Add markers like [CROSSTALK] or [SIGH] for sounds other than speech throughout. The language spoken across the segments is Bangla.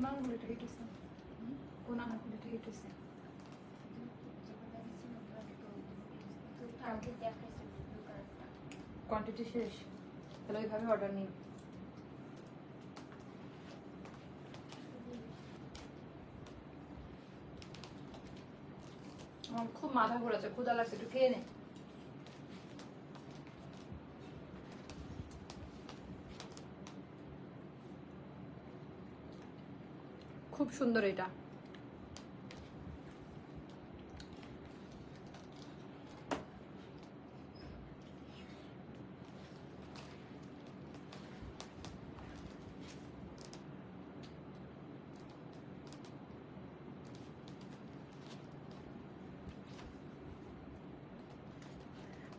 কোন আঙুলিটা হিট হয়েছে কোন আঙুলিটা হিট হয়েছে কোয়ান্টিটি শেষ তাহলে ওইভাবে অর্ডার নিই খুব মাথা ঘোরাচ্ছে ক্ষুদা লাগছে, একটু খেয়ে নে। খুব সুন্দর এটা।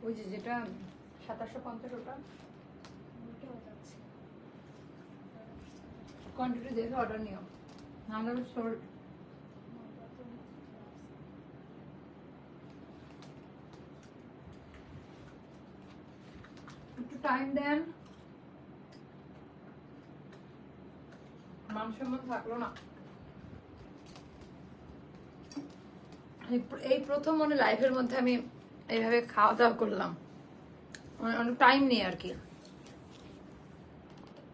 ওই যে যেটা সাতাশশো পঞ্চাশ ওটা। কোয়ান্টিটি দেখে অর্ডার নিও। নাহলে সোল্ড একটু টাইম দেন। এই- প্রথম মনে লাইফের মধ্যে আমি এইভাবে খাওয়া দাওয়া করলাম। অনে- অনেক টাইম নেই আর কি।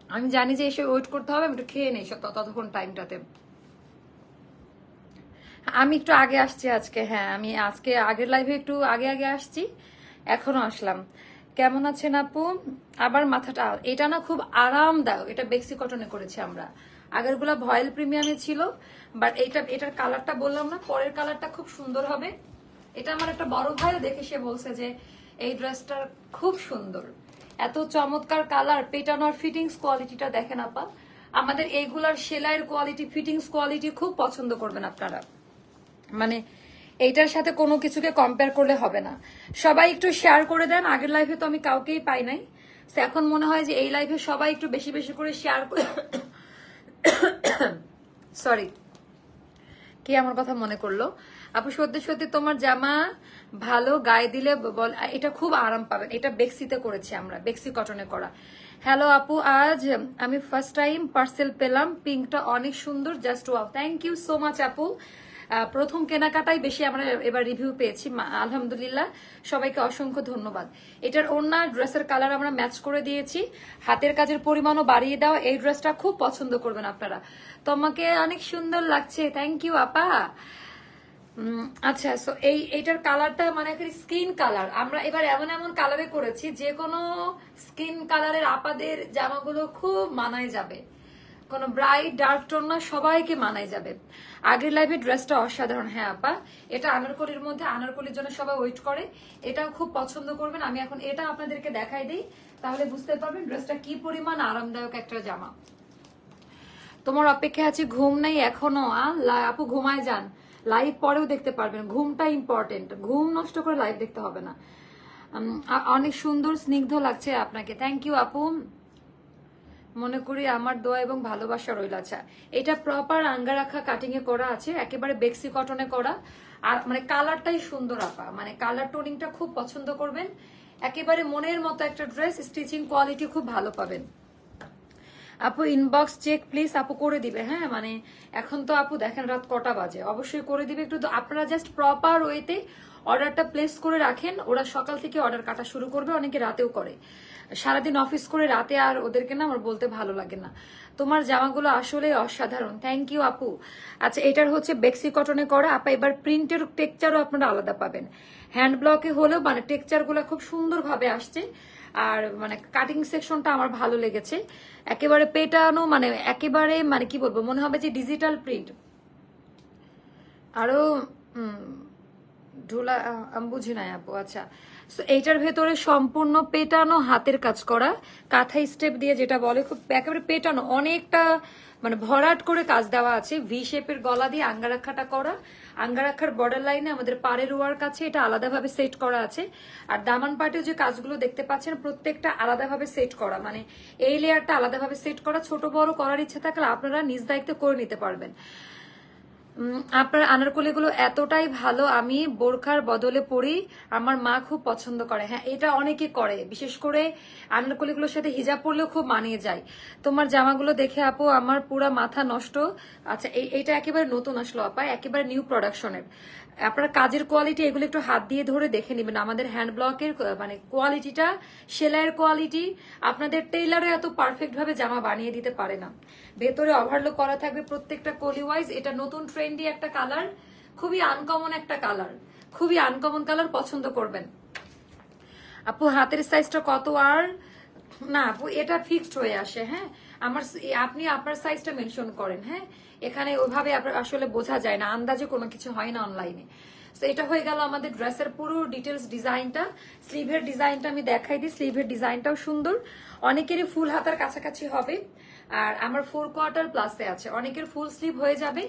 আমি জানি যে এসে ওয়েট করতে হবে, আমি একটু খেয়ে নেই ততক্ষণ টাইমটাতে আমি একটু আগে আসছি আজকে হ্যাঁ আমি আজকে আগের লাইভে একটু আগে আগে আসছি এখনও আসলাম। কেমন আছেন আপু? আবার মাথাটা, এটা না খুব আরামদায়ক, এটা বেক্সি কটনে করেছি আমরা। আগেরগুলা ভয়েল প্রিমিয়ামে ছিল বাট এটা এটার কালারটা বললাম না, পরের কালারটা খুব সুন্দর হবে। এটা আমার একটা বড় ভাইও দেখে সে বলছে যে, এই ড্রেসটা খুব সুন্দর। এত চমৎকার কালার পেটানোর ফিটিংস কোয়ালিটিটা দেখেন আপা। আমাদের এইগুলার সেলাইয়ের কোয়ালিটি ফিটিংস কোয়ালিটি খুব পছন্দ করবেন আপনারা। মানে এইটার সাথে কোনো কিছুকে কম্পেয়ার করলে হবে না। সবাই একটু শেয়ার করে দেন, আগের লাইফে তো আমি কাউকেই পাই নাই। এখন মনে হয় যে এই লাইফে সবাই একটু বেশি বেশি করে শেয়ার করে সরি কি আমার কথা মনে করল? আপু, সত্যি সত্যি তোমার জামা ভালো, গায়ে দিলে বল এটা খুব আরাম পাবেন। এটা বেক্সিতে করেছি আমরা বেক্সি কটনে করা। হ্যালো আপু, আজ আমি ফার্স্ট টাইম পার্সেল পেলাম পিঙ্কটা অনেক সুন্দর just wow thank you so much আপু। প্রথম কেনাকাটাই বেশি আমরা এবার রিভিউ পেয়েছি। আলহামদুলিল্লাহ, সবাইকে অসংখ্য ধন্যবাদ। এটার অন্য ড্রেসের কালার আমরা ম্যাচ করে দিয়েছি। হাতের কাজের পরিমাণও বাড়িয়ে দেওয়া এই ড্রেসটা খুব পছন্দ করবেন আপনারা। তোমাকে অনেক সুন্দর লাগছে। থ্যাংক ইউ আপা। আচ্ছা সো এই এইটার কালারটা মানে স্কিন কালার আমরা এবার এমন এমন কালারে করেছি যে কোনো স্কিন কালারের আপাদের জামাগুলো খুব মানায় যাবে। কোনো ব্রাইট ডার্ক টোন না, সবাইকে মানায় যাবে। আগের লাইভে ড্রেসটা অসাধারণ। হ্যাঁ আপা, এটা আনারকলির মধ্যে, আনারকলির জন্য সবাই ওয়েট করে। এটাও খুব পছন্দ করবেন। আমি এখন এটা আপনাদেরকে দেখাই দিই। তাহলে বুঝতে পারবেন ড্রেসটা কি পরিমাণ আরামদায়ক একটা জামা। তোমার অপেক্ষায় আছি, ঘুম নাই এখনও আপু ঘুমায় যান। লাইভ পরেও দেখতে পারবেন। ঘুমটা ইম্পর্টেন্ট ঘুম নষ্ট করে লাইভ দেখতে হবে না। অনেক সুন্দর, স্নিগ্ধ লাগছে আপনাকে। থ্যাংক ইউ আপু। মনে করি আমার দোয়া এবং ভালোবাসা রইল। আচ্ছা এটা প্রপার আঙ্গা রাখা কাটিং এ করা আছে, একেবারে বেক্সি কটনে করা। আর মানে কালারটাই সুন্দর আপা মানে কালার টোনিংটা খুব পছন্দ করবেন। একেবারে মনের মতো একটা ড্রেস স্টিচিং কোয়ালিটি খুব ভালো পাবেন। আপু ইনবক্স চেক প্লিজ আপু করে দিবে হ্যাঁ? মানে এখন তো আপু দেখেন রাত কটা বাজে, অবশ্যই করে দিবে একটু। আপনারা জাস্ট প্রপার ওয়েতে অর্ডারটা প্লেস করে রাখেন, ওরা সকাল থেকে অর্ডার কাটা শুরু করবে, অনেকে রাতেও করে। সারাদিন অফিস করে রাতে আর ওদেরকে না আমার বলতে ভালো লাগে না। তোমার জামাগুলো আসলে অসাধারণ। থ্যাংক ইউ আপু। আচ্ছা এটার হচ্ছে বেক্সি কটনে করা। আপা, এবার প্রিন্টের টেকচারও আপনারা আলাদা পাবেন। হ্যান্ড ব্লকে হলেও মানে টেক্সচারগুলো খুব সুন্দরভাবে আসছে। আর মানে কাটিং সেকশনটা আমার ভালো লেগেছে। একেবারে পেটানো মানে একেবারে মানে কি বলব, মনে হবে যে ডিজিটাল প্রিন্ট আরও ঢোলা বুঝি নাই আপু আচ্ছা। So, এইটার ভেতরে সম্পূর্ণ পেটানো হাতের কাজ করা। কাঁথা স্টেপ দিয়ে যেটা বলে খুব একেবারে পেটানো অনেকটা মানে ভরাট করে কাজ দেওয়া আছে। ভি শেপের গলা দিয়ে আঙ্গারাক্ষাটা করা। আঙ্গারাক্ষার বর্ডার লাইনে আমাদের পাড়ের ওয়ার্ক কাছে এটা আলাদাভাবে সেট করা আছে। আর দামান পার্টের যে কাজগুলো দেখতে পাচ্ছেন প্রত্যেকটা আলাদাভাবে সেট করা। মানে এই লেয়ারটা আলাদাভাবে সেট করা। ছোট বড় করার ইচ্ছা থাকলে আপনারা নিজ দায়িত্ব করে নিতে পারবেন। আপনার আনারকলিগুলো এতটাই ভালো, আমি বোরখার বদলে পরি আমার মা খুব পছন্দ করে। হ্যাঁ এটা অনেকে করে, বিশেষ করে আনারকলিগুলোর সাথে হিজাব পরলেও খুব মানিয়ে যায়। তোমার জামাগুলো দেখে আপু, আমার পুরা মাথা নষ্ট। আচ্ছা এই- এইটা একেবারে নতুন আসলো, আপা, একেবারে নিউ প্রোডাকশনের আপনার কাজের কোয়ালিটি এগুলো একটু হাত দিয়ে ধরে দেখে নেবেন। আমাদের হ্যান্ড ব্লকের মানে কোয়ালিটিটা সেলাইয়ের কোয়ালিটি আপনাদের টেইলারও এত পারফেক্ট ভাবে জামা বানিয়ে দিতে পারে না। ভেতরে ওভারলোক করা থাকবে প্রত্যেকটা কলি ওয়াইজ এটা নতুন ট্রেন্ডি একটা কালার খুবই আনকমন একটা কালার খুবই আনকমন কালার পছন্দ করবেন। আপু, হাতের সাইজটা কত আর? না, আপু, এটা ফিক্সড হয়ে আসে হ্যাঁ? আমার আপনি আপনার সাইজটা মেনশন করেন হ্যাঁ? এখানে ওইভাবে আসলে বোঝা যায় না, আন্দাজে কোনো কিছু হয় না অনলাইনে তো এটা হয়ে গেল আমাদের ড্রেসের পুরো ডিটেলস ডিজাইনটা স্লিভের ডিজাইনটা আমি দেখাই দিই স্লিভের ডিজাইনটাও সুন্দর। অনেকেরই ফুল হাতার কাছাকাছি হবে, আর আমার ফোর কোয়ার্টার প্লাসে আছে। অনেকের ফুল স্লিভ হয়ে যাবে,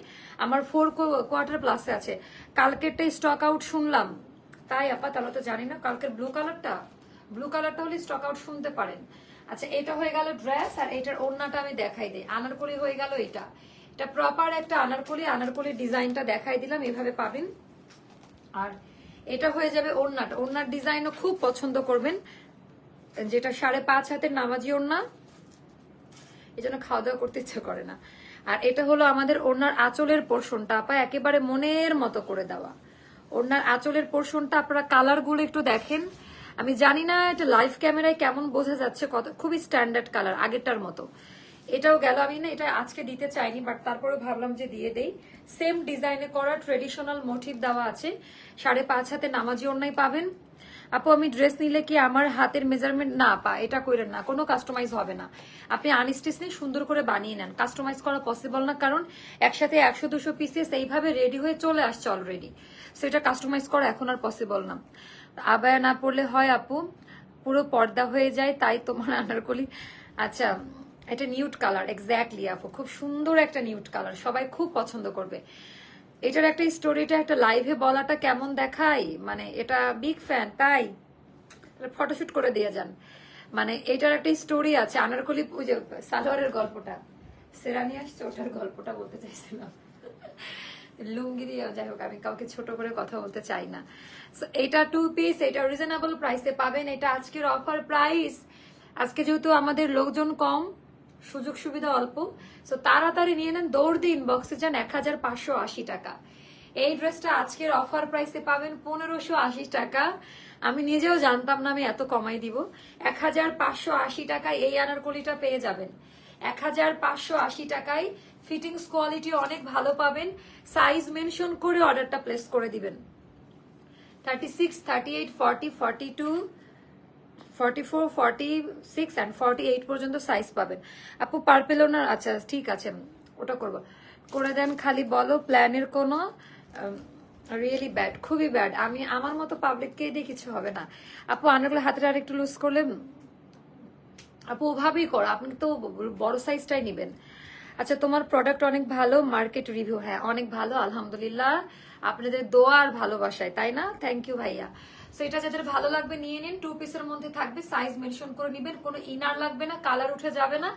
আমার ফোর কোয়ার্টার প্লাসে আছে। কালকেরটা স্টক আউট শুনলাম। তাই আপা, তাহলে তো জানি না, কালকের ব্লু কালারটা ব্লু কালারটা হলে স্টক আউট শুনতে পারেন। আচ্ছা এটা হয়ে গেল ড্রেস আর এটার ওড়নাটা আমি দেখাই দিই। আনারকলি হয়ে গেল এটা। এটা প্রপার একটা আনারকলি আনারকলির ডিজাইনটা দেখাই দিলাম, এভাবে পাবেন। আর এটা হয়ে যাবে ওড়নাটা। ওড়নার ডিজাইনও খুব পছন্দ করবেন। যেটা সাড়ে পাঁচ হাতের নামাজি ওড়না, এই জন্য খাওয়া দাওয়া করতে ইচ্ছে করে না। আর এটা হলো আমাদের ওড়নার আঁচলের পোর্শনটা আপা, একেবারে মনের মতো করে দেওয়া। ওড়নার আঁচলের পোর্শনটা আপনারা কালারগুলো একটু দেখেন। আমি জানি না এটা লাইভ ক্যামেরায় কেমন বোঝা যাচ্ছে, কত, খুবই স্ট্যান্ডার্ড কালার আগেরটার মতো। এটাও গেল, আমি না এটা আজকে দিতে চাইনি বাট তারপরে ভাবলাম যে দিয়ে দেই। সেম ডিজাইনে করা ট্রেডিশনাল মোটিভ দেওয়া আছে। সাড়ে পাঁচ হাতে নামাজি ওড়নাই পাবেন। আপু, আমি ড্রেস নিলে কি আমার হাতের মেজারমেন্ট না পা এটা কইরেন না, কোনো কাস্টমাইজ হবে না। আপনি আনস্টিচ নিয়ে সুন্দর করে বানিয়ে নেন। কাস্টমাইজ করা পসিবল না, কারণ একসাথে একশো, দুশো পিসেস এইভাবে রেডি হয়ে চলে আসছে অলরেডি সেটা কাস্টমাইজ করা এখন আর পসিবল না। আবায়া না পড়লে হয় আপু? পুরো পর্দা হয়ে যায়, তাই তোমার আনারকলি। আচ্ছা এটা নিউট কালার এক্স্যাক্টলি আপু। খুব সুন্দর একটা নিউট কালার সবাই খুব পছন্দ করবে। এটার একটা স্টোরিটা একটা লাইভে বলাটা কেমন দেখায়? মানে এটা বিগ ফ্যান তাই? ফটোশুট করে দিয়ে যান। মানে এটার একটা স্টোরি আছে, আনারকলি, ওই যে সালোয়ারের গল্পটা। সেরানি আসছে ওটার গল্পটা বলতে চাইছিলাম। লুঙ্গি দিয়ে, যাই হোক, আমি কাউকে ছোট করে কথা বলতে চাই না। এটা টু পিস এটা রিজনেবল প্রাইসে পাবেন। এটা আজকের অফার প্রাইস আজকে যেহেতু আমাদের লোকজন কম, সুযোগ সুবিধা অল্প সো তাড়াতাড়ি নিয়ে নেন। দৌড় দিয়ে ইনবক্সে যান এক হাজার পাঁচশো আশি টাকা। এই ড্রেসটা আজকের অফার প্রাইসে পাবেন পনেরোশো আশি টাকা। আমি নিজেও জানতাম না আমি এত কমাই দিব। এক হাজার পাঁচশো আশি টাকায় এই আনারকলিটা পেয়ে যাবেন। এক হাজার পাঁচশো আশি টাকায় ফিটিংস কোয়ালিটি অনেক ভালো পাবেন। সাইজ মেনশন করে অর্ডারটা প্লেস করে দিবেন। Thirty six thirty eight forty forty two forty four forty six and forty eight পর্যন্ত সাইজ পাবেন। আপু পার্পেল ওনার আচ্ছা ঠিক আছে, ওটা করব। করে দেন খালি বলো প্ল্যানের কোনো রিয়েলি ব্যাড খুবই ব্যাড আমি, আমার মতো পাবলিককে দিয়ে কিছু হবে না। আপু আনাগুলো হাতের আর একটু লুজ করলে আপু, ওভাবেই করো। আপনি তো বড় সাইজটাই নেবেন। আচ্ছা তোমার প্রোডাক্ট অনেক ভালো মার্কেট রিভিউ হ্যাঁ অনেক ভালো, আলহামদুলিল্লাহ। আপনাদের দোয়া আর ভালোবাসায়, তাই না? থ্যাংক ইউ ভাইয়া। সো এটা যাদের ভালো লাগবে, নিয়ে নিন। টু পিসের মধ্যে থাকবে সাইজ মেনশন করে নিবেন। কোনো ইনার লাগবে না কালার উঠে যাবে না।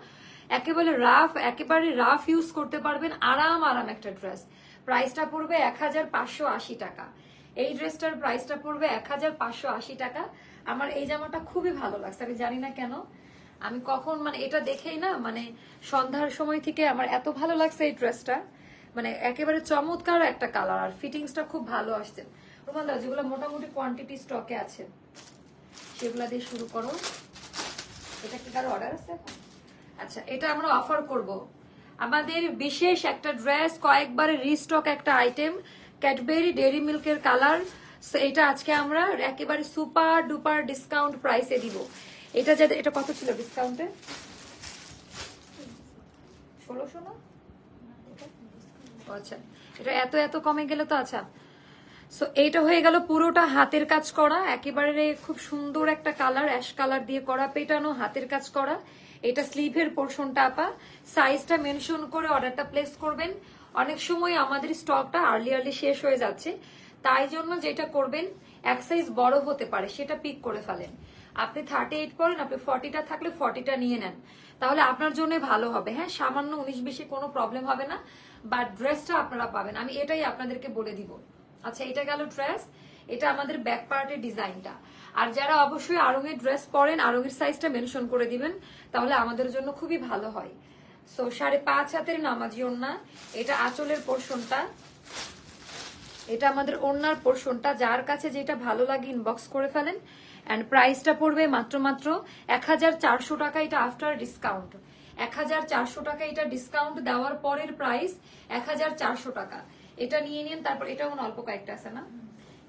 একেবারে রাফ একেবারে রাফ ইউজ করতে পারবেন। আরাম আরাম একটা ড্রেস প্রাইসটা পড়বে এক হাজার পাঁচশো আশি টাকা। এই ড্রেসটার প্রাইসটা পড়বে এক হাজার পাঁচশো আশি টাকা। আমার এই জামাটা খুবই ভালো লাগছে, আমি জানি না কেন। আমি কখন মানে এটা দেখেই না মানে সন্ধ্যার সময় থেকে আমার এত ভালো লাগছে এই ড্রেসটা। মানে একেবারে চমৎকার একটা কালার আর ফিটিংসটা খুব ভালো আসছে। রুমালদা যেগুলো মোটামুটি কোয়ান্টিটি স্টকে আছে, সেগুলা দিয়ে শুরু করো। এটা কি কারও অর্ডার আছে আচ্ছা এটা আমরা অফার করব। আমাদের বিশেষ একটা ড্রেস কয়েকবারে রিস্টক একটা আইটেম ক্যাডবেরি ডেরি মিল্কের কালার এটা আজকে আমরা একেবারে সুপার ডুপার ডিসকাউন্ট প্রাইসে দিব। এটা যাদের এটা কত ছিল ডিসকাউন্টে আচ্ছা এটা এত এত কমে গেলে তো আচ্ছা। সো এইটা হয়ে গেল পুরোটা হাতের কাজ করা, একেবারে খুব সুন্দর একটা কালার অ্যাশ কালার দিয়ে করা, পেটানো, হাতের কাজ করা। এটা স্লিভের পোর্শনটা আপা। সাইজটা মেনশন করে অর্ডারটা প্লেস করবেন। অনেক সময় আমাদের স্টকটা আর্লি আর্লি শেষ হয়ে যাচ্ছে। তাই জন্য যেটা করবেন, এক সাইজ বড় হতে পারে, সেটা পিক করে ফেলেন। আপনি থার্টি এইট করেন, আপনি ফর্টিটা থাকলে ফর্টিটা নিয়ে নেন। তাহলে আপনার জন্য ভালো হবে। হ্যাঁ সামান্য উনিশ বেশি কোনো প্রবলেম হবে না বাট ড্রেসটা আপনারা পাবেন। আমি এটাই আপনাদেরকে বলে দিব। আচ্ছা এটা গেল ড্রেস এটা আমাদের ব্যাক পার্টের ডিজাইনটা আর যারা অবশ্যই আরঙের ড্রেস পরেন, আরঙের সাইজটা মেনশন করে দিবেন, তাহলে আমাদের জন্য খুবই ভালো হয়। সো সাড়ে পাঁচ হাতের নামাজি ওড়না, এটা আঁচলের পোর্শনটা এটা আমাদের ওড়নার পোর্শনটা যার কাছে যেটা ভালো লাগে ইনবক্স করে ফেলেন। অ্যান্ড প্রাইসটা পড়বে মাত্র মাত্র এক হাজার চারশো টাকা, এটা আফটার ডিসকাউন্ট এক হাজার চারশো টাকা এটা ডিসকাউন্ট দেওয়ার পরের প্রাইস এক হাজার চারশো টাকা। এটা নিয়ে নিন, তারপর এটা কোনো অল্প কয়েকটা আছে না?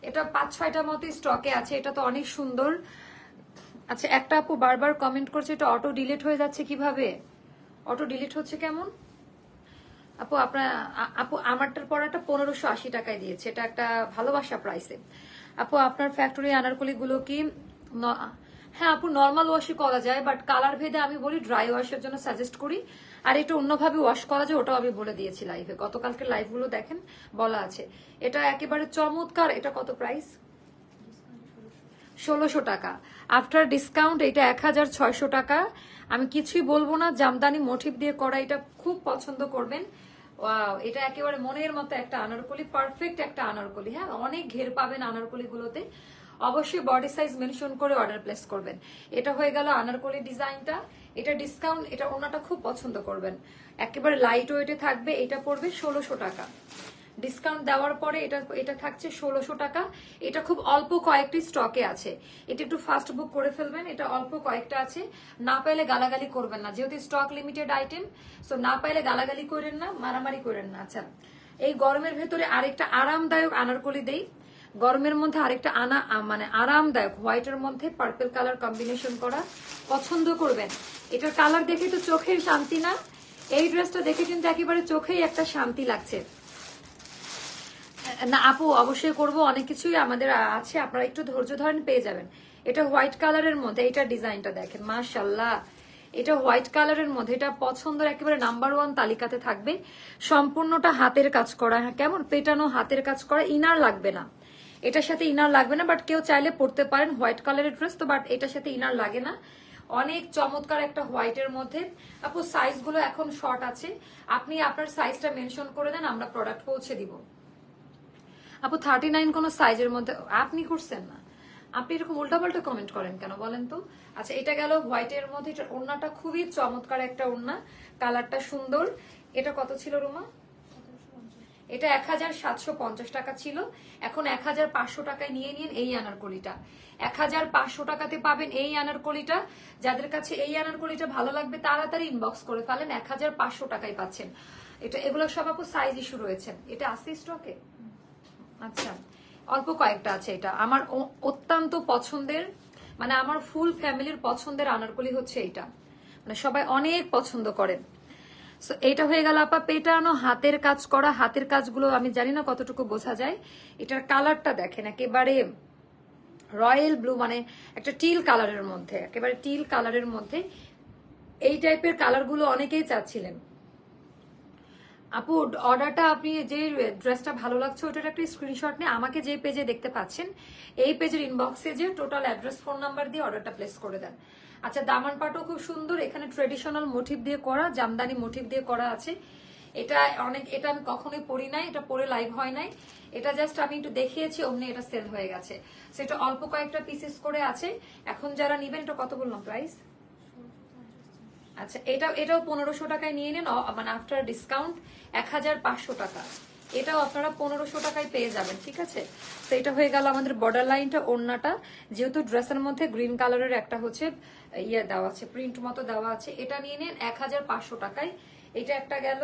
এটা পাঁচ ছয়টা মতো স্টকে আছে, এটা তো অনেক সুন্দর। আচ্ছা একটা আপু বারবার কমেন্ট করছে, এটা অটো ডিলিট হয়ে যাচ্ছে কীভাবে? অটো ডিলিট হচ্ছে কেমন? আপু আপনার আপু, আমারটার পড়াটা পনেরোশো আশি টাকায় দিয়েছে, এটা একটা ভালোবাসা প্রাইসে আপু, আপনার ফ্যাক্টরি আনারকলি গুলো কি হ্যাঁ আপু নর্মাল ওয়াশই করা যায় বাট কালার ভেদে আমি বলি ড্রাই ওয়াশের জন্য সাজেস্ট করি। আর এটা অন্যভাবে ওয়াশ করা যায়, ওটাও আমি বলে দিয়েছি লাইভে গতকালকে লাইভগুলো দেখেন, বলা আছে। এটা একেবারে চমৎকার, এটা কত প্রাইস ষোলোশো টাকা। আফটার ডিসকাউন্ট এটা এক হাজার ছয়শো টাকা। আমি কিছুই বলব না, জামদানি মোটিভ দিয়ে করা এটা খুব পছন্দ করবেন। ওয়াও এটা একেবারে মনের মতো একটা আনারকলি পারফেক্ট একটা আনারকলি হ্যাঁ? অনেক ঘের পাবেন আনারকলি গুলোতে অবশ্যই বডি সাইজ মেনশন করে অর্ডার প্লেস করবেন। এটা হয়ে গেল আনারকলি ডিজাইনটা। এটা ডিসকাউন্ট এটা ওনাটা খুব পছন্দ করবেন। একেবারে লাইট ওয়েটে থাকবে, এটা পড়বে ষোলোশো টাকা। ডিসকাউন্ট দেওয়ার পরে এটা এটা থাকছে ষোলোশো টাকা। এটা খুব অল্প কয়েকটি স্টকে আছে। এটা একটু ফাস্ট বুক করে ফেলবেন, এটা অল্প কয়েকটা আছে। না পাইলে গালাগালি করবেন না, যেহেতু স্টক লিমিটেড আইটেম সো না পাইলে গালাগালি করেন না, মারামারি করেন না। আচ্ছা এই গরমের ভেতরে আরেকটা আরামদায়ক আনারকলি দেই। গরমের মধ্যে আরেকটা আনা মানে আরামদায়ক হোয়াইটের মধ্যে পার্পেল কালার কম্বিনেশন করা পছন্দ করবেন। এটার কালার দেখে তো চোখের শান্তি না। এই ড্রেসটা দেখে কিন্তু একেবারে চোখেই একটা শান্তি লাগছে। না, আপু, অবশ্যই করব। অনেক কিছুই আমাদের আছে। আপনারা একটু ধৈর্য ধরেন, পেয়ে যাবেন। এটা হোয়াইট কালারের মধ্যে এটা ডিজাইনটা দেখেন মাশাল্লাহ এটা হোয়াইট কালারের মধ্যে, এটা পছন্দের একেবারে নাম্বার ওয়ান তালিকাতে থাকবে। সম্পূর্ণটা হাতের কাজ করা হ্যাঁ কেমন? পেটানো, হাতের কাজ করা, ইনার লাগবে না। এটার সাথে ইনার লাগবে না, বাট কেউ চাইলে পড়তে পারেন হোয়াইট কালারের ড্রেস, তো বাট এটার সাথে ইনার লাগে না। অনেক চমৎকার একটা হোয়াইটের মধ্যে। আপু সাইজগুলো এখন শর্ট আছে। আপনি আপনার সাইজটা মেনশন করে দেন, আমরা প্রোডাক্ট পৌঁছে দিব। আপু থার্টি নাইন কোন সাইজের মধ্যে আপনি করছেন না। আপনি এরকম উল্টাপাল্টা কমেন্ট করেন কেন বলেন তো? আচ্ছা এটা গেল হোয়াইটের মধ্যে এটা ওড়নাটা খুবই চমৎকার একটা ওড়না। কালারটা সুন্দর। এটা কত ছিল রুমা? এটা এক হাজার সাতশো পঞ্চাশ টাকা ছিল। এখন এক হাজার পাঁচশো টাকায় নিয়ে নিন এই আনারকলিটা। এক হাজার পাঁচশো টাকাতে পাবেন এই আনারকলিটা। যাদের কাছে এই আনারকলিটা ভালো লাগবে, তাড়াতাড়ি ইনবক্স করে ফেলেন। এক হাজার পাঁচশো টাকায় পাচ্ছেন। এটা, এগুলো সব আপু সাইজ ইস্যু রয়েছে। এটা আছে স্টকে আচ্ছা অল্প কয়েকটা আছে এটা। আমার অত্যন্ত পছন্দের মানে আমার ফুল ফ্যামিলির পছন্দের আনারকলি হচ্ছে এটা মানে সবাই অনেক পছন্দ করেন সো এইটা হয়ে গেল আপা পেটানো, হাতের কাজ করা। হাতের কাজগুলো আমি জানি না কতটুকু বোঝা যায়। এটার কালারটা দেখেন, একেবারে রয়্যাল ব্লু মানে একটা টিল কালারের মধ্যে, একেবারে টিল কালারের মধ্যে। এই টাইপের কালারগুলো অনেকেই চাচ্ছিলেন। আপু অর্ডারটা আপনি যে ড্রেসটা ভালো লাগছে, ওটার একটা স্ক্রিনশট নিয়ে আমাকে যে পেজে দেখতে পাচ্ছেন, এই পেজের ইনবক্সে যে টোটাল অ্যাড্রেস ফোন নাম্বার দিয়ে অর্ডারটা প্লেস করে দেন। আচ্ছা দামান পাটও খুব সুন্দর, এখানে ট্রেডিশনাল মোটিভ দিয়ে করা, জামদানি মোটিভ দিয়ে করা আছে। এটা অনেক, এটা আমি কখনোই পড়ি নাই, এটা পরে লাইভ হয় নাই। এটা জাস্ট আমি একটু দেখিয়েছি, অমনি এটা সেল হয়ে গেছে। সেটা অল্প কয়েকটা পিসেস করে আছে। এখন যারা নিবেন, এটা কত বললাম প্রাইস আচ্ছা এটা, এটাও পনেরোশো টাকায় নিয়ে নেন মানে আফটার ডিসকাউন্ট এক হাজার পাঁচশো টাকা। এটাও আপনারা পনেরোশো টাকায় পেয়ে যাবেন, ঠিক আছে? তো এটা হয়ে গেল আমাদের বর্ডার লাইনটা ওড়নাটা। যেহেতু ড্রেসের মধ্যে গ্রিন কালারের একটা হচ্ছে ইয়ে দেওয়া আছে প্রিন্ট মতো দেওয়া আছে, এটা নিয়ে নেন এক হাজার পাঁচশো টাকায়। এটা একটা গেল।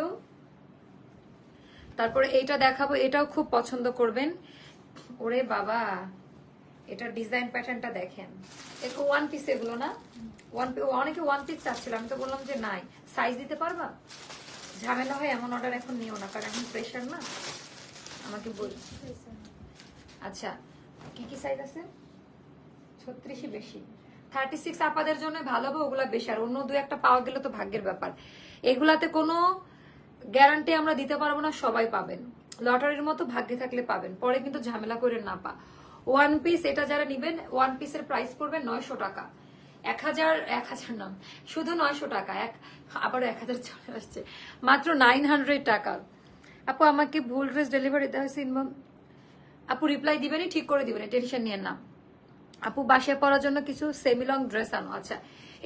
তারপরে এইটা দেখাবো, এটাও খুব পছন্দ করবেন। ওরে বাবা! এটার ডিজাইন প্যাটার্নটা দেখেন। একটু ওয়ান পিস এগুলো না? ওয়ান অনেকে ওয়ান পিস চাচ্ছিল। আমি তো বললাম যে নাই। সাইজ দিতে পারবা? ঝামেলা হয়, এমন অর্ডার এখন নিও না, কারণ এখন প্রেশার না। আমাকে বল। আচ্ছা কি কি সাইজ আছে? ছত্রিশই বেশি। থার্টি সিক্স আপাদের জন্য ভালো হবে, ওগুলা বেশি। আর অন্য দু একটা পাওয়া গেলে তো ভাগ্যের ব্যাপার। এগুলাতে কোনো গ্যারান্টি আমরা দিতে পারব না, সবাই পাবেন। লটারির মতো ভাগ্যে থাকলে পাবেন। পরে কিন্তু ঝামেলা করে না পা। ওয়ান পিস এটা যারা নিবেন ওয়ান পিসের প্রাইস পড়বে নয়শো টাকা। এক হাজার এক হাজার নাম শুধু নয়শো টাকা। এক আবার এক হাজার চলে আসছে। মাত্র নাইন হান্ড্রেড টাকা। আপু, আমাকে ভুল ড্রেস ডেলিভারি দেওয়া হয়েছে ইনবম আপু রিপ্লাই দিবেনি ঠিক করে দিবেন টেনশন নিয়ে না। আপু, বাসায় পরার জন্য কিছু সেমি লং ড্রেস আনো। আচ্ছা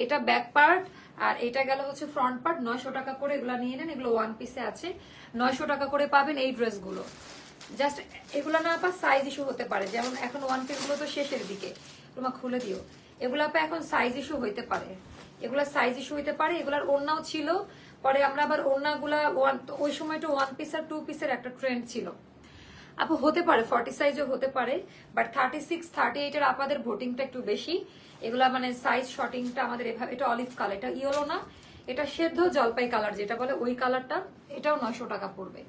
এটা ব্যাক পার্ট আর এটা গেল হচ্ছে ফ্রন্ট পার্ট নয়শো টাকা করে এগুলো নিয়ে নেন, এগুলো ওয়ান পিসে আছে। নয়শো টাকা করে পাবেন এই ড্রেসগুলো জাস্ট এগুলো না আপা সাইজ ইস্যু হতে পারে। যেমন এখন ওয়ান পিসগুলো তো শেষের দিকে। তোমার খুলে দিও। এগুলো আপা এখন সাইজ ইস্যু হইতে পারে। এগুলো সাইজ ইস্যু হইতে পারে। এগুলার ওড়নাও ছিল। পরে আমরা আবার ওড়নাগুলা ওয়ান ওই সময়টা ওয়ান পিস আর টু পিসের একটা ট্রেন্ড ছিল। আপু, হতে পারে। ফর্টি সাইজও হতে পারে। But thirty six thirty eight এর আপনাদের ভোটিংটা একটু বেশি। এগুলা মানে সাইজ শর্টিংটা আমাদের এভাবে এটা অলিভ কালার এটা ইয়েলো না। এটা সেদ্ধ জলপাই কালার যেটা বলে, ওই কালারটা এটাও নয়শো টাকা পড়বে।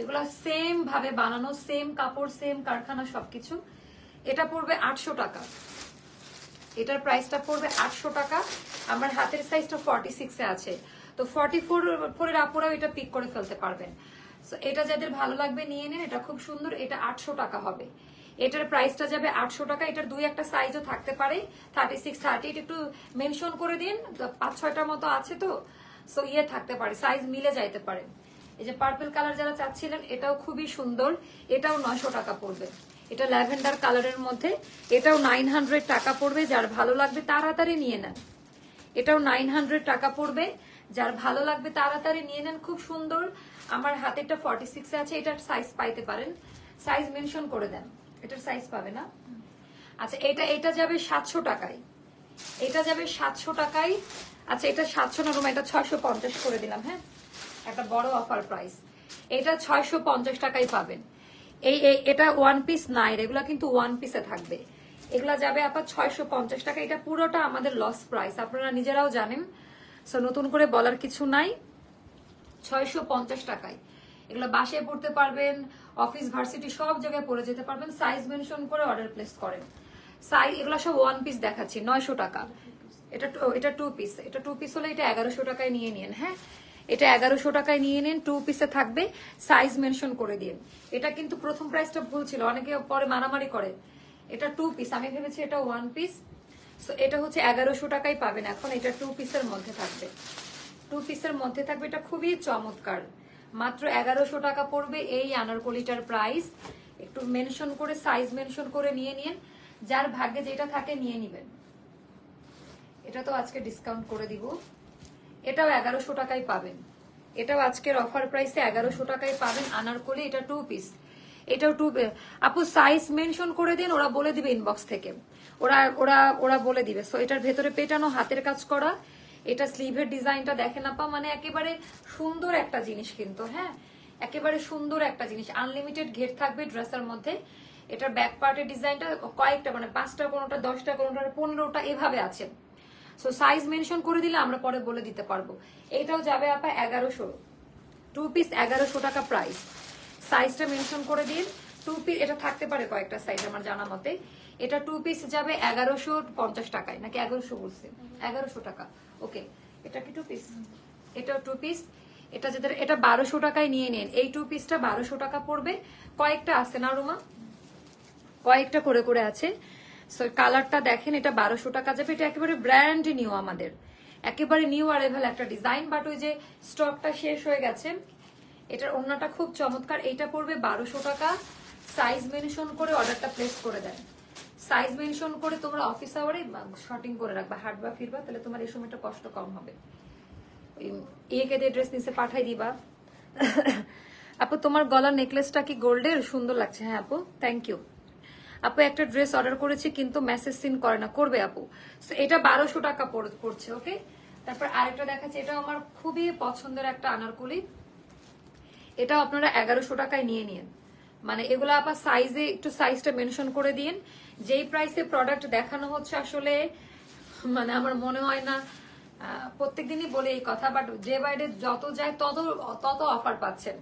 এগুলা সেম ভাবে বানানো সেম কাপড় সেম কারখানা সবকিছু। এটা পড়বে আটশো টাকা। এটার প্রাইসটা পড়বে আটশো টাকা। আমার হাতের সাইজটা ফর্টি সিক্সে আছে। তো ফর্টি ফোর ফোরের আপুরাও এটা পিক করে ফেলতে পারবেন। So, এটা যাদের ভালো লাগবে নিয়ে নেন। এটা খুব সুন্দর। এটা আটশো টাকা হবে। এটার প্রাইসটা যাবে আটশো টাকা। এটার দুই একটা সাইজও থাকতে পারে। থার্টি সিক্স থার্টি একটু মেনশন করে দিন। পাঁচ ছয়টার মতো আছে তো। সো ইয়ে থাকতে পারে। সাইজ মিলে যাইতে পারে। এই যে পার্পল কালার যারা চাচ্ছিলেন, এটাও খুবই সুন্দর। এটাও নয়শো টাকা পড়বে। এটা ল্যাভেন্ডার কালারের মধ্যে। এটাও নাইন হান্ড্রেড টাকা পড়বে, যার ভালো লাগবে তাড়াতাড়ি নিয়ে নেন। এটাও নাইন হান্ড্রেড টাকা পড়বে। যার ভালো লাগবে তাড়াতাড়ি নিয়ে নেন, খুব সুন্দর। আমার হাতে হাতেরটা ফর্টি সিক্সে আছে, এটার সাইজ পাইতে পারেন। সাইজ মেনশন করে দেন। এটার সাইজ পাবে না? আচ্ছা এটা এটা যাবে সাতশো টাকায়। এটা যাবে সাতশো টাকায়। আচ্ছা এটা সাতশো না রুমা, এটা ছয়শো পঞ্চাশ করে দিলাম হ্যাঁ? একটা বড় অফার প্রাইস এটা ছয়শো পঞ্চাশ টাকায় পাবেন। এই এটা ওয়ান পিস নাই এগুলা কিন্তু ওয়ান পিসে থাকবে। এগুলা যাবে আপনার ছয়শো পঞ্চাশ টাকা। এটা পুরোটা আমাদের লস প্রাইস আপনারা নিজেরাও জানেন। সো নতুন করে বলার কিছু নাই। ছয়শো পঞ্চাশ টাকায়। এগুলো বাসায় পড়তে পারবেন অফিস ভার্সিটি সব জায়গায় পড়ে যেতে পারবেন। সাইজ মেনশন করে অর্ডার প্লেস করেন। সাইজ এগুলো সব ওয়ান পিস দেখাচ্ছি, নয়শো টাকা। এটা এটা টু পিস এটা টু পিস হলে এটা এগারোশো টাকায় নিয়ে নিন হ্যাঁ? এটা এগারোশো টাকায় নিয়ে নিন টু পিসে থাকবে সাইজ মেনশন করে দিন। এটা কিন্তু প্রথম প্রাইসটা ভুল ছিল, অনেকে পরে মারামারি করে। এটা টু পিস আমি ভেবেছি এটা ওয়ান পিস সো এটা হচ্ছে এগারোশো টাকায় পাবেন এখন, এটা টু পিসের মধ্যে থাকবে। টু পিসের মধ্যে থাকবে, এটা খুবই চমৎকার। মাত্র এগারোশো টাকা পড়বে এই আনারকলিটার প্রাইস একটু মেনশন করে সাইজ মেনশন করে নিয়ে নিন। যার ভাগ্যে যেটা থাকে, নিয়ে নিবেন। এটা তো আজকে ডিসকাউন্ট করে দিব। এটাও এগারোশো টাকায় পাবেন। এটাও আজকের অফার প্রাইসে এগারোশো টাকায় পাবেন। আনারকলি, এটা টু পিস এটাও টু আপু সাইজ মেনশন করে দিন, ওরা বলে দিবে ইনবক্স থেকে। ওরা ওরা ওরা বলে দিবে। সো এটার ভেতরে পেটানো, হাতের কাজ করা। এটা স্লিভের ডিজাইনটা দেখেন আপা মানে একেবারে সুন্দর একটা জিনিস কিন্তু হ্যাঁ? একেবারে সুন্দর একটা জিনিস। আনলিমিটেড ঘের থাকবে ড্রেসের মধ্যে। এটার ব্যাক পার্টের ডিজাইনটা কয়েকটা মানে পাঁচটা কোনোটা দশটা কোনোটা পনেরোটা এভাবে আছে। সো সাইজ মেনশন করে দিলে আমরা পরে বলে দিতে পারব। এটাও যাবে আপা এগারোশো। টু পিস এগারোশো টাকা প্রাইস সাইজটা মেনশন করে দিন। টু পিস এটা থাকতে পারে কয়েকটা সাইজ আমার জানা মতে। এটা টু পিস যাবে এগারোশো পঞ্চাশ টাকায়। নাকি এগারোশো বলছে? এগারোশো টাকা। ওকে এটা কি টু পিস এটা টু পিস এটা যাদের এটা বারোশো টাকায় নিয়ে নেন। এই টু পিসটা বারোশো টাকা পড়বে। কয়েকটা আছে না রুমা? কয়েকটা করে করে আছে। সো কালারটা দেখেন, এটা বারোশো টাকা যাবে। এটা একেবারে ব্র্যান্ড নিউ আমাদের। একেবারে নিউ আরেভাল একটা ডিজাইন বাট ওই যে স্টকটা শেষ হয়ে গেছে, এটার ওড়নাটা খুব চমৎকার। এইটা পড়বে বারোশো টাকা। সাইজ মেনশন করে অর্ডারটা প্লেস করে দেন। সাইজ মেনশন করে তোমরা অফিস আওয়ারে শর্টিং করে রাখবা হাঁটবা ফিরবা, তাহলে তোমার এই সময়টা কষ্ট কম হবে। ইয়েকে দিয়ে ড্রেস নিচে পাঠাই দিবা। [LAUGHS] আপু, তোমার গলার নেকলেসটা কি গোল্ডের সুন্দর লাগছে হ্যাঁ আপু? থ্যাংক ইউ আপু, একটা ড্রেস অর্ডার করেছি, কিন্তু মেসেজ সিন করে না। করবে আপু? এটা বারোশো টাকা পড়ছে ওকে তারপর আরেকটা দেখাচ্ছে এটা আমার খুবই পছন্দের একটা আনারকুলি। এটা আপনারা এগারোশো টাকায় নিয়ে নিন। মানে এগুলো আবার সাইজে একটু সাইজটা মেনশন করে দিন। যেই প্রাইসে প্রোডাক্ট দেখানো হচ্ছে আসলে মানে আমার মনে হয় না প্রত্যেক দিনই বলে এই কথা বাট যে বাইরে যত যায়, তত তত অফার পাচ্ছেন।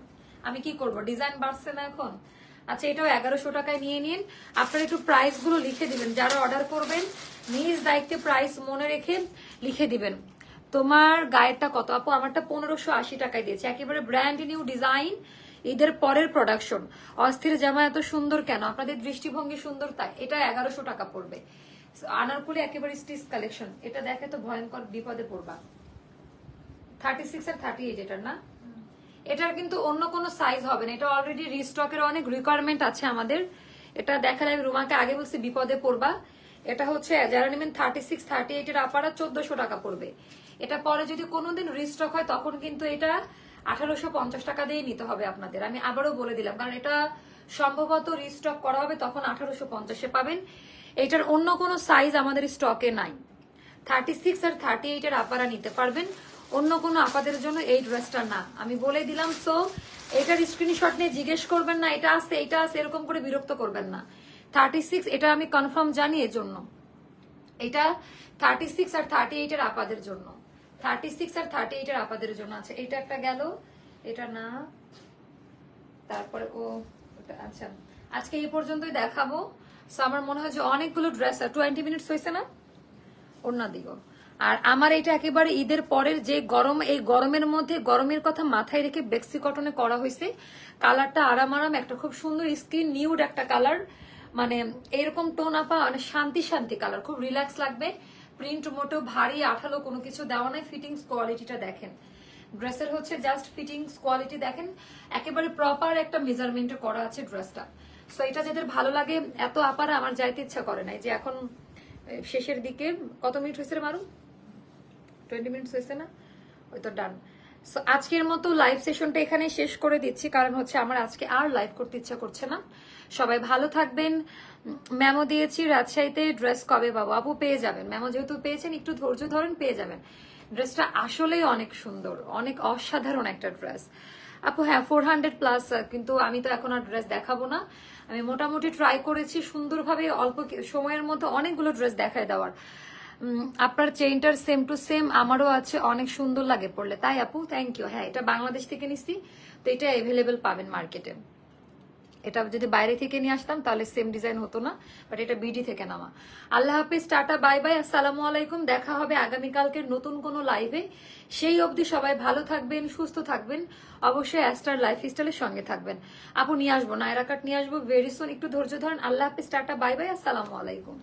আমি কি করব? ডিজাইন বাড়ছে না এখন? আচ্ছা এটাও এগারোশো টাকায় নিয়ে নিন। আপনারা একটু প্রাইসগুলো লিখে দিবেন। যারা অর্ডার করবেন, নিজ দায়িত্বে প্রাইস মনে রেখে লিখে দিবেন। তোমার গায়েরটা কত? আপু, আমারটা পনেরোশো আশি টাকায় দিয়েছে। একেবারে ব্র্যান্ড নিউ ডিজাইন ঈদের পরের প্রোডাকশন অস্থির জামা এত সুন্দর কেন? আপনাদের দৃষ্টিভঙ্গি সুন্দর তাই। এটা এগারোশো টাকা পড়বে। আনারকুলি একেবারে স্টিচ কালেকশন এটা দেখে তো ভয়ঙ্কর বিপদে পড়বা। থার্টি সিক্স আর থার্টি এইট এটার না? এটার কিন্তু অন্য কোনো সাইজ হবে না। এটা অলরেডি রিস্টকের অনেক রিকোয়ারমেন্ট আছে আমাদের। এটা দেখালে আমি রুমাকে আগে বলছি, বিপদে পড়বা। এটা হচ্ছে, যারা নেবেন থার্টি সিক্স থার্টি এইট এর আপারা চোদ্দশো টাকা পড়বে। এটা পরে যদি কোনোদিন রিস্টক হয়, তখন কিন্তু এটা আঠারোশো পঞ্চাশ টাকা দিয়ে নিতে হবে আপনাদের। আমি আবারও বলে দিলাম, কারণ এটা সম্ভবত রিস্টক করা হবে তখন আঠারোশো পঞ্চাশে পাবেন। এটার অন্য কোনো সাইজ আমাদের স্টকে নাই। থার্টি সিক্স আর থার্টি এইট এর আপারা নিতে পারবেন। অন্য কোনো আপাদের জন্য এই ড্রেসটা না। আমি বলে দিলাম সো এটার স্ক্রিনশট নিয়ে জিজ্ঞেস করবেন না এটা আছে এটা আছে এরকম করে বিরক্ত করবেন না। থার্টি সিক্স এটা আমি কনফার্ম জানি এর জন্য এটা থার্টি সিক্স আর থার্টি এইট এর আপাদের জন্য। থার্টি সিক্স আর থার্টি এইট এর আপাদের জন্য আছে। এটা একটা গেল এটা না। তারপরে ও ওটা আচ্ছা। আজকে এই পর্যন্তই দেখাবো। So, আমার মনে হয় যে অনেকগুলো ড্রেস টোয়েন্টি মিনিটস হয়েছে না? অন্য দিগো আর আমার এটা একেবারে ঈদের পরের যে গরম, এই গরমের মধ্যে গরমের কথা মাথায় রেখে বেক্সি কটনে করা হয়েছে। কালারটা আরাম আরাম, একটা খুব সুন্দর স্কিন, নিউড একটা কালার। মানে এরকম টোন আপা মানে শান্তি শান্তি কালার, খুব রিল্যাক্স লাগবে। প্রিন্ট মোটো ভারী, আঠালো কোনো কিছু দেওয়া নাই, ফিটিংস কোয়ালিটিটা দেখেন। ড্রেসের হচ্ছে জাস্ট ফিটিংস কোয়ালিটি দেখেন, একেবারে প্রপার একটা মেজারমেন্টে করা আছে ড্রেসটা। সো এটা যাদের ভালো লাগে, এত আপারা আমার যাইতে ইচ্ছা করে নাই যে এখন শেষের দিকে, কত মিনিট হয়েছে মারু টোয়েন্টি মিনিটস হয়েছে না? ওই তো ডান সো আজকের মতো লাইভ সেশনটা এখানে শেষ করে দিচ্ছি। কারণ হচ্ছে আমার আজকে আর লাইভ করতে ইচ্ছা করছে না। সবাই ভালো থাকবেন। ম্যামো দিয়েছি রাজশাহীতে ড্রেস কবে পাবো? আপু পেয়ে যাবেন। ম্যামো যেহেতু পেয়েছেন, একটু ধৈর্য ধরেন, পেয়ে যাবেন। ড্রেসটা আসলেই অনেক সুন্দর, অনেক অসাধারণ একটা ড্রেস আপু হ্যাঁ ফোর হান্ড্রেড প্লাস কিন্তু আমি তো এখন আর ড্রেস দেখাবো না। আমি মোটামুটি ট্রাই করেছি সুন্দরভাবে অল্প সময়ের মধ্যে অনেকগুলো ড্রেস দেখায় দেওয়ার। আপনার চেইনটার সেম টু সেম আমারও আছে, অনেক সুন্দর লাগে পড়লে। তাই আপু থ্যাংক ইউ হ্যাঁ এটা বাংলাদেশ থেকে নিচ্ছি তো এটা অ্যাভেলেবেল পাবেন মার্কেটে এটা যদি বাইরে থেকে নিয়ে আসতাম, তাহলে সেম ডিজাইন হতো না বাট এটা বিডি থেকে নামা। আল্লাহ হাফিজ, টাটা বাই বাই আসসালামু আলাইকুম। দেখা হবে আগামীকালকে নতুন কোনো লাইভে সেই অবধি সবাই ভালো থাকবেন, সুস্থ থাকবেন। অবশ্যই অ্যাস্টার লাইফ স্টাইলের সঙ্গে থাকবেন। আপু, নিয়ে আসব, নায়রা কাট নিয়ে আসব। ভেরি সুন একটু ধৈর্য ধরেন। আল্লাহ হাফিজ, টাটা বাই বাই আসসালামু আলাইকুম।